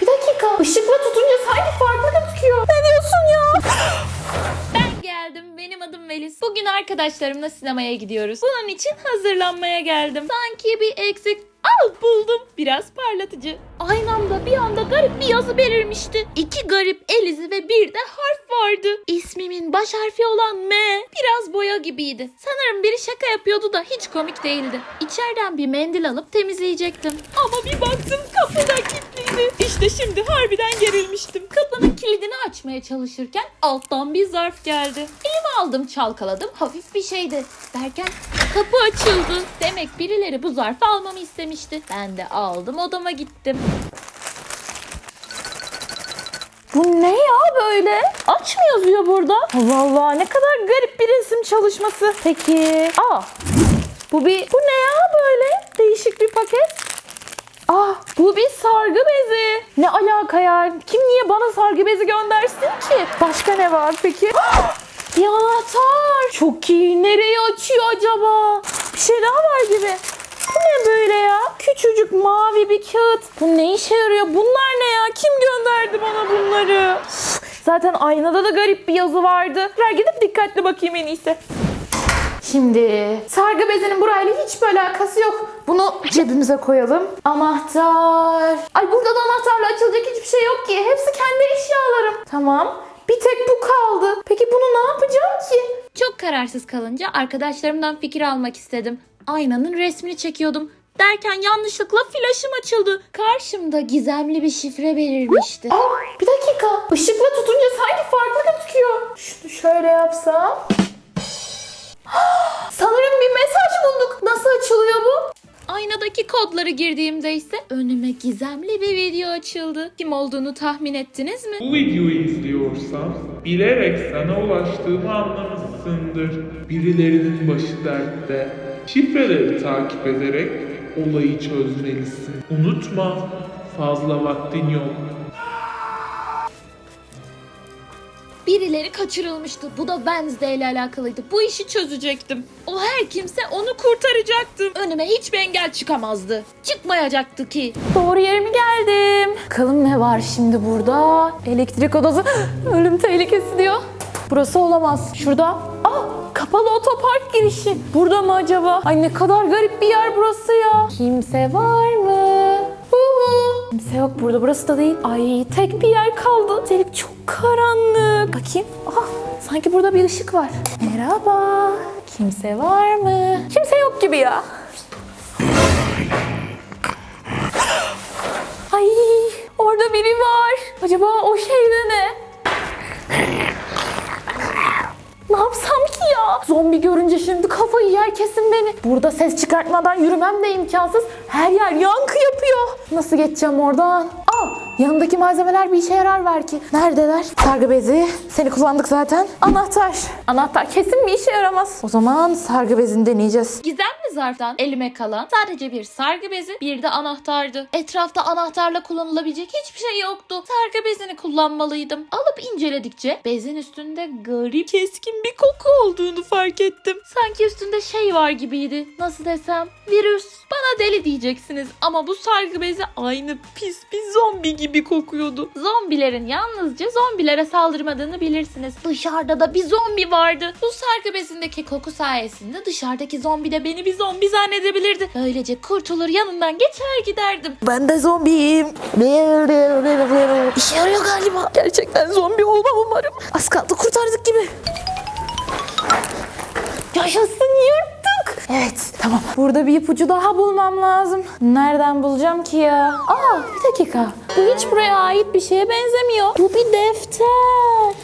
Bir dakika. Işıkla tutunca sanki farklı gözüküyor. Ne diyorsun ya? Ben geldim. Benim adım Melis. Bugün arkadaşlarımla sinemaya gidiyoruz. Bunun için hazırlanmaya geldim. Sanki bir eksik Al buldum. Biraz parlatıcı. Aynı anda bir anda garip bir yazı belirmişti. İki garip el izi ve bir de harf vardı. İsmimin baş harfi olan M biraz boya gibiydi. Sanırım biri şaka yapıyordu da hiç komik değildi. İçeriden bir mendil alıp temizleyecektim. Ama bir baktım kapıda kilitliydi. İşte şimdi harbiden gerilmiştim. Kapının kilidini açmaya çalışırken alttan bir zarf geldi. Elime aldım çalkaladım hafif bir şeydi. Derken kapı açıldı. Demek birileri bu zarfı almamı istemişti. Ben de aldım odama gittim. Bu ne ya böyle? Aç mı yazıyor burada? Allah Allah ne kadar garip bir resim çalışması. Peki. Aa. Bu bir bu ne ya böyle? Değişik bir paket. Ah bu bir sargı bezi. Ne alaka ya? Kim niye bana sargı bezi göndersin ki? Başka ne var peki? Ah, bir anahtar. Çok iyi. Nereye açıyor acaba? Bir şey daha var gibi. Bu ne böyle ya? Küçücük mavi bir kağıt. Bu ne işe yarıyor? Bunlar ne ya? Kim gönderdi bana bunları? Zaten aynada da garip bir yazı vardı. Ver gidip dikkatli bakayım en iyisi. Şimdi sargı bezinin burayla hiçbir alakası yok. Bunu cebimize koyalım. Anahtar. Ay burada da anahtarla açılacak hiçbir şey yok ki. Hepsi kendi eşyalarım. Tamam. Bir tek bu kaldı. Peki bunu ne yapacağım ki? Çok kararsız kalınca arkadaşlarımdan fikir almak istedim. Aynanın resmini çekiyordum. Derken yanlışlıkla flaşım açıldı. Karşımda gizemli bir şifre belirmişti. Aa, bir dakika. Işıkla tutunca sanki farklı gözüküyor. Şunu şöyle yapsam. Sanırım bir mesaj bulduk. Nasıl açılıyor bu? Aynadaki kodları girdiğimde ise önüme gizemli bir video açıldı. Kim olduğunu tahmin ettiniz mi? Bu videoyu izliyorsan bilerek sana ulaştığımı anlamışsındır. Birilerinin başı dertte. Şifreleri takip ederek olayı çözmelisin. Unutma fazla vaktin yok. Birileri kaçırılmıştı. Bu da Wednesday ile alakalıydı. Bu işi çözecektim. O her kimse onu kurtaracaktım. Önüme hiçbir engel çıkamazdı. Çıkmayacaktı ki. Doğru yere mi geldim? Bakalım ne var şimdi burada? Elektrik odası. Ölüm tehlikesi diyor. Burası olamaz. Şurada. Aa, kapalı otopark girişi. Burada mı acaba? Ay ne kadar garip bir yer burası ya. Kimse var mı? Kimse yok burada. Burası da değil. Ay tek bir yer kaldı. Delik çok karanlık. Bakayım. Ah, sanki burada bir ışık var. Merhaba. Kimse var mı? Kimse yok gibi ya. Ay orada biri var. Acaba o şey? Ne yapsam ki ya? Zombi görünce şimdi kafayı yer kesin beni. Burada ses çıkartmadan yürümem de imkansız. Her yer yankı yapıyor. Nasıl geçeceğim oradan? Yanındaki malzemeler bir işe yarar belki. Neredeler? Sargı bezi. Seni kullandık zaten. Anahtar. Anahtar kesin bir işe yaramaz. O zaman sargı bezini deneyeceğiz. Gizemli zarftan elime kalan sadece bir sargı bezi bir de anahtardı. Etrafta anahtarla kullanılabilecek hiçbir şey yoktu. Sargı bezini kullanmalıydım. Alıp inceledikçe bezin üstünde garip keskin bir koku olduğunu fark ettim. Sanki üstünde şey var gibiydi. Nasıl desem? Virüs. Bana deli diyeceksiniz ama bu sargı bezi aynı pis bir zombi gibi kokuyordu. Zombilerin yalnızca zombilere saldırmadığını bilirsiniz. Dışarıda da bir zombi vardı. Bu sargı bezindeki koku sayesinde dışarıdaki zombi de beni bir zombi zannedebilirdi. Böylece kurtulur yanından geçer giderdim. Ben de zombiyim. İşe yarıyor galiba. Gerçekten zombi olmam umarım. Az kaldı kurtardık gibi. Yaşasın yırttık. Evet tamam. Burada bir ipucu daha bulmam lazım. Nereden bulacağım ki ya? Aa bir dakika. Bu hiç buraya ait bir şeye benzemiyor. Bu bir defter.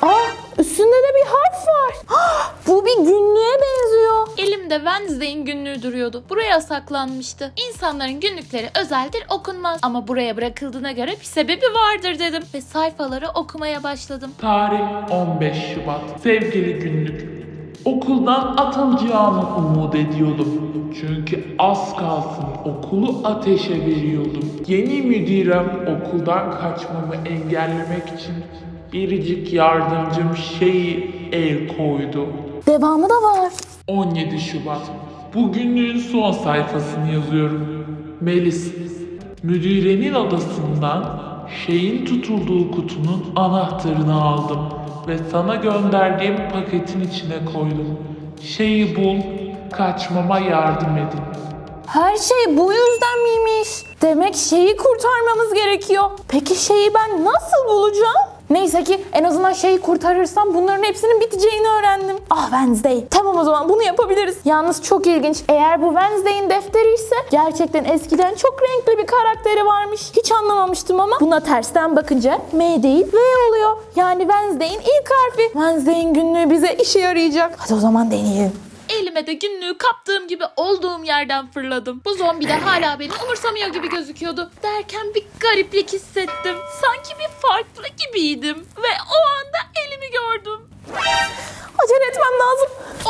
Aa üstünde de bir harf var. Ah, bu bir günlüğe benziyor. Elimde Wednesday'in günlüğü duruyordu. Buraya saklanmıştı. İnsanların günlükleri özeldir okunmaz. Ama buraya bırakıldığına göre bir sebebi vardır dedim. Ve sayfaları okumaya başladım. Tarih 15 Şubat. Sevgili günlük. Okuldan atılacağımı umut ediyordum. Çünkü az kalsın okulu ateşe veriyordum. Yeni müdürem okuldan kaçmamı engellemek için biricik yardımcım şeyi el koydu. Devamı da var. 17 Şubat. Bugünlüğün son sayfasını yazıyorum. Melis, müdürenin odasından şeyin tutulduğu kutunun anahtarını aldım ve sana gönderdiğim paketin içine koydum. Şeyi bul, kaçmama yardım edin. Her şey bu yüzden miymiş? Demek şeyi kurtarmamız gerekiyor. Peki şeyi ben nasıl bulacağım? Neyse ki en azından şeyi kurtarırsam bunların hepsinin biteceğini öğrendim. Ah Wednesday. Tamam o zaman bunu yapabiliriz. Yalnız çok ilginç. Eğer bu Wednesday'in defteri ise gerçekten eskiden çok renkli bir karakteri varmış. Hiç anlamamıştım ama buna tersten bakınca M değil V oluyor. Yani Wednesday'in ilk harfi. Wednesday'in günlüğü bize işe yarayacak. Hadi o zaman deneyelim. Elime de günlüğü kaptığım gibi olduğum yerden fırladım. Bu zombi de hala beni umursamıyor gibi gözüküyordu. Derken bir gariplik hissettim. Sanki bir farklı gibiydim.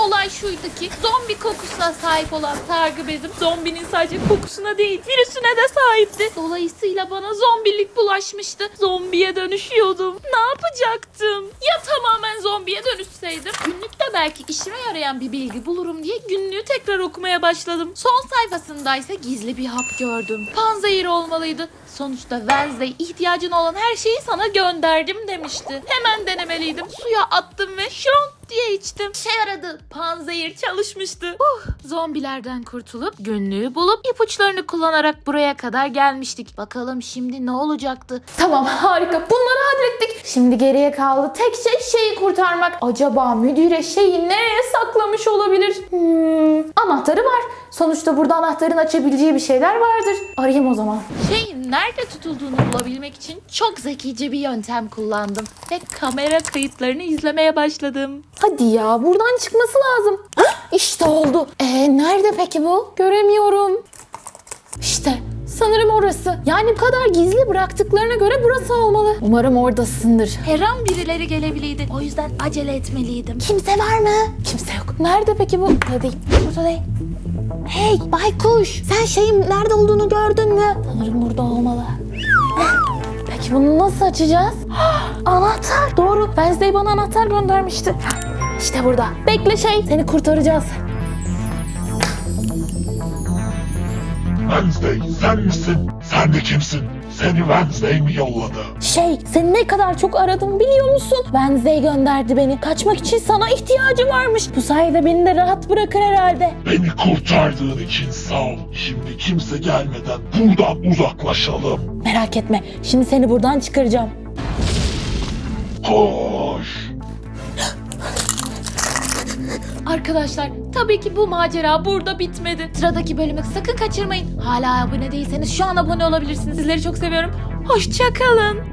Olay şuydu ki zombi kokusuna sahip olan sargı bezim zombinin sadece kokusuna değil virüsüne de sahipti. Dolayısıyla bana zombilik bulaşmıştı. Zombiye dönüşüyordum. Ne yapacaktım? Ya tamamen zombiye dönüşseydim? Günlükte belki işime yarayan bir bilgi bulurum diye günlüğü tekrar okumaya başladım. Son sayfasındaysa gizli bir hap gördüm. Panzehir olmalıydı. Sonuçta Wednesday ihtiyacın olan her şeyi sana gönderdim demişti. Hemen denemeliydim. Suya attım ve şont diye içtim. Şey aradı. Panzehir çalışmıştı. Uh, zombilerden kurtulup günlüğü bulup ipuçlarını kullanarak buraya kadar gelmiştik. Bakalım şimdi ne olacaktı? Tamam harika bunları hallettik. Şimdi geriye kaldı tek şey şeyi kurtarmak. Acaba müdüre şeyi nereye saklamış olabilir? Hmm, anahtarı var. Sonuçta burada anahtarın açabileceği bir şeyler vardır. Arayayım o zaman. Şeyin nerede tutulduğunu bulabilmek için çok zekice bir yöntem kullandım. Ve kamera kayıtlarını izlemeye başladım. Hadi ya buradan çıkması lazım. İşte oldu. Ee, nerede peki bu? Göremiyorum. İşte sanırım orası. Yani bu kadar gizli bıraktıklarına göre burası olmalı. Umarım oradasındır. Her an birileri gelebilirdi. O yüzden acele etmeliydim. Kimse var mı? Kimse yok. Nerede peki bu? Burada değil. Burada değil. Hey baykuş sen şeyin nerede olduğunu gördün mü? Sanırım burada olmalı. Peki bunu nasıl açacağız? Anahtar. Doğru. Wednesday bana anahtar göndermişti. İşte burada. Bekle şey. Seni kurtaracağız. Wednesday sen misin? Sen de kimsin? Seni Wednesday mi yolladı? Şey seni ne kadar çok aradım biliyor musun? Wednesday gönderdi beni. Kaçmak için sana ihtiyacı varmış. Bu sayede beni de rahat bırakır herhalde. Beni kurtardığın için sağ ol. Şimdi kimse gelmeden buradan uzaklaşalım. Merak etme. Şimdi seni buradan çıkaracağım. Koş. Arkadaşlar tabii ki bu macera burada bitmedi. Sıradaki bölümü sakın kaçırmayın. Hala abone değilseniz şu an abone olabilirsiniz. Sizleri çok seviyorum. Hoşçakalın.